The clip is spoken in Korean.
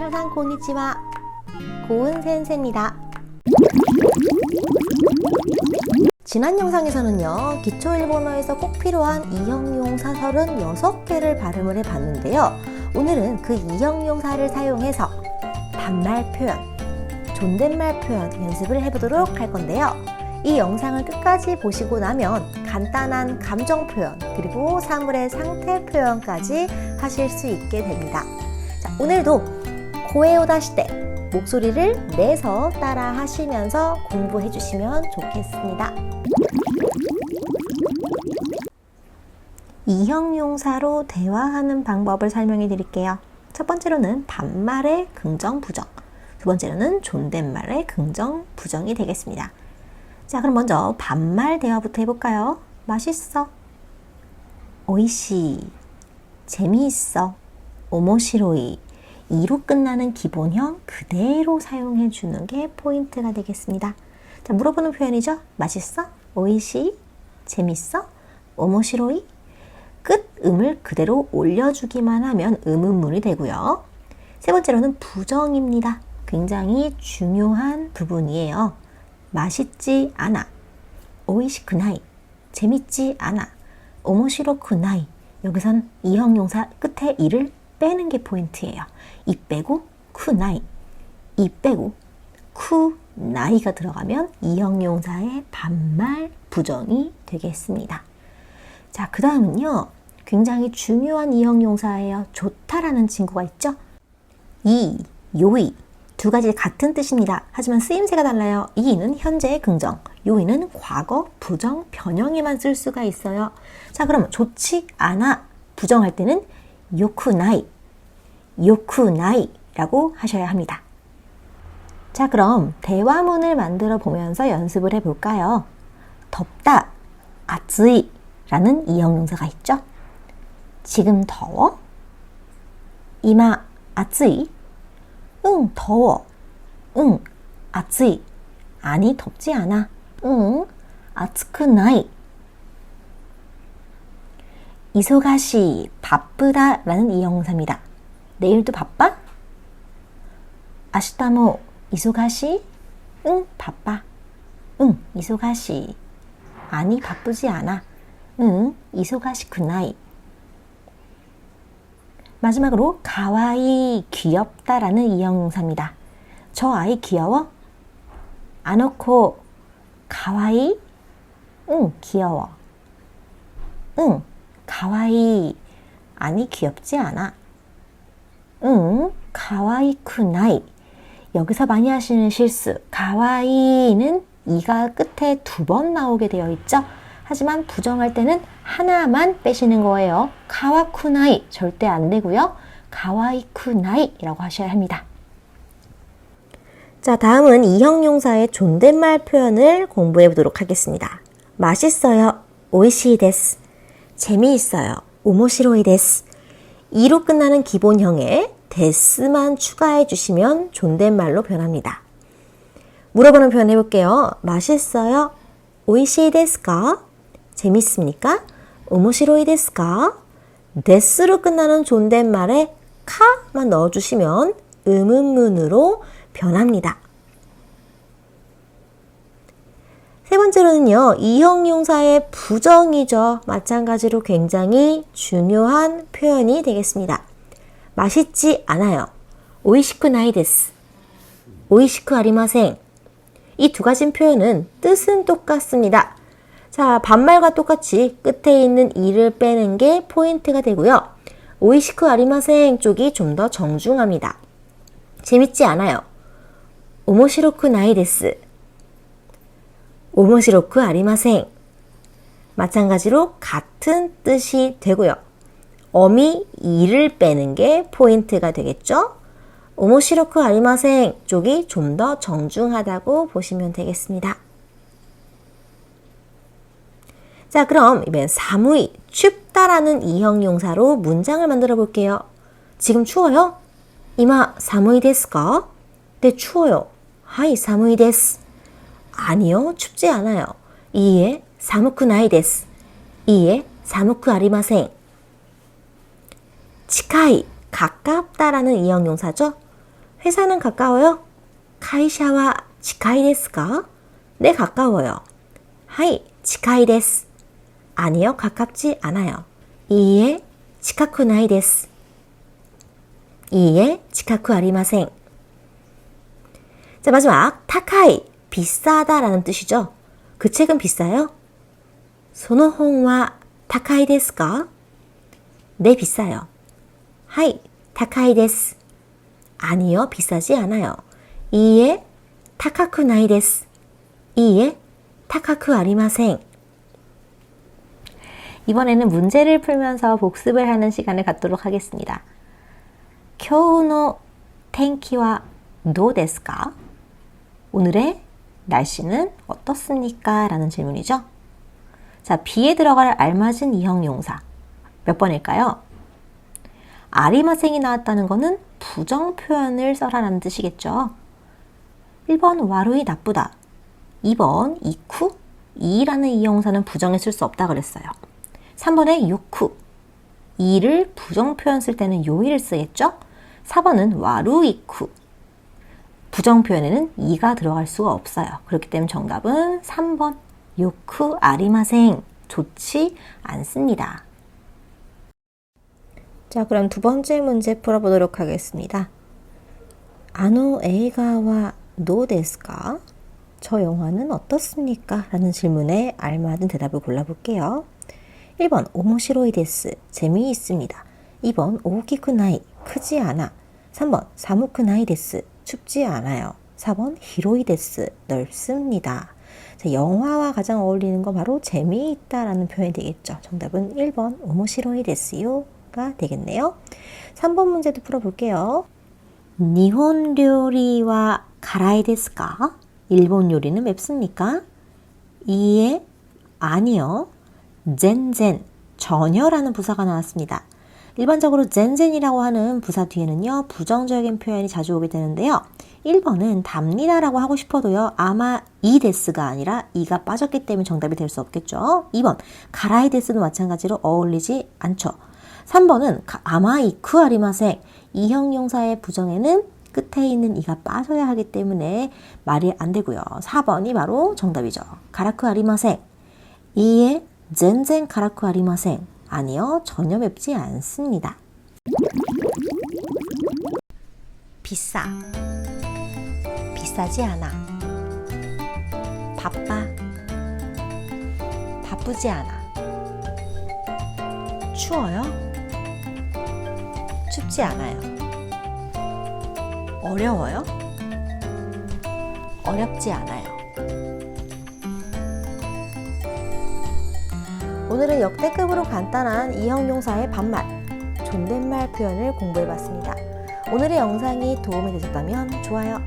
미나상 고니치와 고은 센세입니다. 지난 영상에서는요, 기초 일본어에서 꼭 필요한 이형용 사설은 6개를 발음을 해봤는데요. 오늘은 그 이형용사를 사용해서 반말 표현, 존댓말 표현 연습을 해보도록 할 건데요. 이 영상을 끝까지 보시고 나면 간단한 감정 표현, 그리고 사물의 상태 표현까지 하실 수 있게 됩니다. 자, 오늘도 고에 오다시 때 목소리를 내서 따라 하시면서 공부해 주시면 좋겠습니다. 이형용사로 대화하는 방법을 설명해 드릴게요. 첫 번째로는 반말의 긍정, 부정. 두 번째로는 존댓말의 긍정, 부정이 되겠습니다. 자, 그럼 먼저 반말 대화부터 해볼까요? 맛있어. 오이시. 재미있어. 오모시로이. 이로 끝나는 기본형 그대로 사용해 주는 게 포인트가 되겠습니다. 자, 물어보는 표현이죠. 맛있어? 오이시? 재밌어? 오모시로이? 끝 음을 그대로 올려주기만 하면 의문문이 되고요. 세 번째로는 부정입니다. 굉장히 중요한 부분이에요. 맛있지 않아. 오이시크나이. 재밌지 않아. 오모시로크나이. 여기선 이형용사 끝에 이를 빼는 게 포인트예요. 이 빼고 쿠나이. 이 빼고 쿠나이가 들어가면 이형용사의 반말 부정이 되겠습니다. 자, 그 다음은요. 굉장히 중요한 이형용사예요. 좋다라는 친구가 있죠? 이, 요이. 두 가지 같은 뜻입니다. 하지만 쓰임새가 달라요. 이는 현재의 긍정, 요이는 과거, 부정, 변형에만 쓸 수가 있어요. 자, 그럼 좋지 않아. 부정할 때는 요쿠나이, 요쿠나이라고 하셔야 합니다. 자, 그럼 대화문을 만들어 보면서 연습을 해 볼까요? 덥다, 아츠이 라는 이형용사가 있죠. 지금 더워? 이마 아츠이? 응, 더워. 응, 아츠이. 아니, 덥지 않아. 응, 아츠크나이. 이소가시, 바쁘다 라는 이형용사입니다. 내일도 바빠? 아시타모 이소가시? 응, 바빠. 응, 이소가시. 아니, 바쁘지 않아. 응, 이소가시쿠나이. 마지막으로 가와이 귀엽다 라는 이형용사입니다. 저 아이 귀여워? 아노코 가와이? 응, 귀여워. 응, 가와이. 아니 귀엽지 않아. 응, 가와이쿠나이. 여기서 많이 하시는 실수. 가와이는 이가 끝에 두 번 나오게 되어 있죠. 하지만 부정할 때는 하나만 빼시는 거예요. 가와쿠나이 절대 안 되고요. 가와이쿠나이라고 하셔야 합니다. 자, 다음은 이형용사의 존댓말 표현을 공부해 보도록 하겠습니다. 맛있어요. 오이시 데스. 재미있어요. 오모시로이 데스. 이로 끝나는 기본형에 데스만 추가해 주시면 존댓말로 변합니다. 물어보는 표현 해볼게요. 맛있어요? 오이시 데스까? 재밌습니까? 오모시로이 데스까? 데스로 끝나는 존댓말에 카만 넣어주시면 의문문으로 변합니다. 세 번째로는요, 이형 용사의 부정이죠. 마찬가지로 굉장히 중요한 표현이 되겠습니다. 맛있지 않아요. 오이시쿠 나이 데스. 오이시쿠 아리마생. 이 두 가지 표현은 뜻은 똑같습니다. 자, 반말과 똑같이 끝에 있는 이를 빼는 게 포인트가 되고요. 오이시쿠 아리마생 쪽이 좀 더 정중합니다. 재밌지 않아요. 오모시로쿠 나이 데스. 오모시로쿠 아리마생. 마찬가지로 같은 뜻이 되고요. 어미 이를 빼는 게 포인트가 되겠죠? 오모시로쿠 아리마생 쪽이 좀 더 정중하다고 보시면 되겠습니다. 자, 그럼 이번엔 사무이, 춥다라는 이형 용사로 문장을 만들어 볼게요. 지금 추워요? 이마 사무이 데스까? 네, 추워요. 하이 사무이 데스. 아니요, 춥지 않아요. 이에 사무쿠 나이 데스. 이에 사무쿠 아리마생. 치카이, 가깝다라는 이형용사죠. 회사는 가까워요? 카이샤와 지카이 데스까? 네, 가까워요. 하이, 지카이 데스. 아니요, 가깝지 않아요. 이에, 지카쿠 나이 데스. 이에, 지카쿠 아리마생. 자, 마지막, 타카이. 비싸다라는 뜻이죠. 그 책은 비싸요? その本は高いですか? 네, 비싸요. 하이, 高いです. 아니요, 비싸지 않아요. 이에, 高くないです. 이에, 高くありません. 이번에는 문제를 풀면서 복습을 하는 시간을 갖도록 하겠습니다. 今日の天気はどうですか? 오늘의 날씨는 어떻습니까? 라는 질문이죠. 자, 비에 들어갈 알맞은 이형 용사. 몇 번일까요? 아리마생이 나왔다는 거는 부정 표현을 써라라는 뜻이겠죠. 1번 와루이 나쁘다. 2번 이쿠. 이라는 이형사는 부정에 쓸 수 없다 그랬어요. 3번에 요쿠. 이를 부정 표현 쓸 때는 요이를 쓰겠죠? 4번은 와루이쿠. 부정 표현에는 이가 들어갈 수가 없어요. 그렇기 때문에 정답은 3번 요쿠 아리마생 좋지 않습니다. 자, 그럼 두 번째 문제 풀어보도록 하겠습니다. 아노 에이가와 노 데스까? 저 영화는 어떻습니까? 라는 질문에 알맞은 대답을 골라볼게요. 1번 오모시로이 데스 재미있습니다. 2번 오키쿠 나이 크지 않아. 3번 사무크 나이 데스 춥지 않아요. 4번 히로이 데스 넓습니다. 자, 영화와 가장 어울리는 건 바로 재미있다라는 표현이 되겠죠. 정답은 1번 오모시로이 데스요가 되겠네요. 3번 문제도 풀어볼게요. 니혼 요리와 가라이 데스까? 일본 요리는 맵습니까? 이에 아니요. 젠젠 전혀라는 부사가 나왔습니다. 일반적으로 젠젠이라고 하는 부사 뒤에는요, 부정적인 표현이 자주 오게 되는데요. 1번은 답니다라고 하고 싶어도요, 아마 이 데스가 아니라 이가 빠졌기 때문에 정답이 될 수 없겠죠. 2번, 가라이 데스도 마찬가지로 어울리지 않죠. 3번은 아마 이쿠 아리마생, 이형용사의 부정에는 끝에 있는 이가 빠져야 하기 때문에 말이 안 되고요. 4번이 바로 정답이죠. 가라쿠 아리마생. 이에 젠젠 가라쿠 아리마생. 아니요, 전혀 맵지 않습니다. 비싸. 비싸지 않아. 바빠. 바쁘지 않아. 추워요? 춥지 않아요. 어려워요? 어렵지 않아요. 오늘은 역대급으로 간단한 이형용사의 반말, 존댓말 표현을 공부해봤습니다. 오늘의 영상이 도움이 되셨다면 좋아요.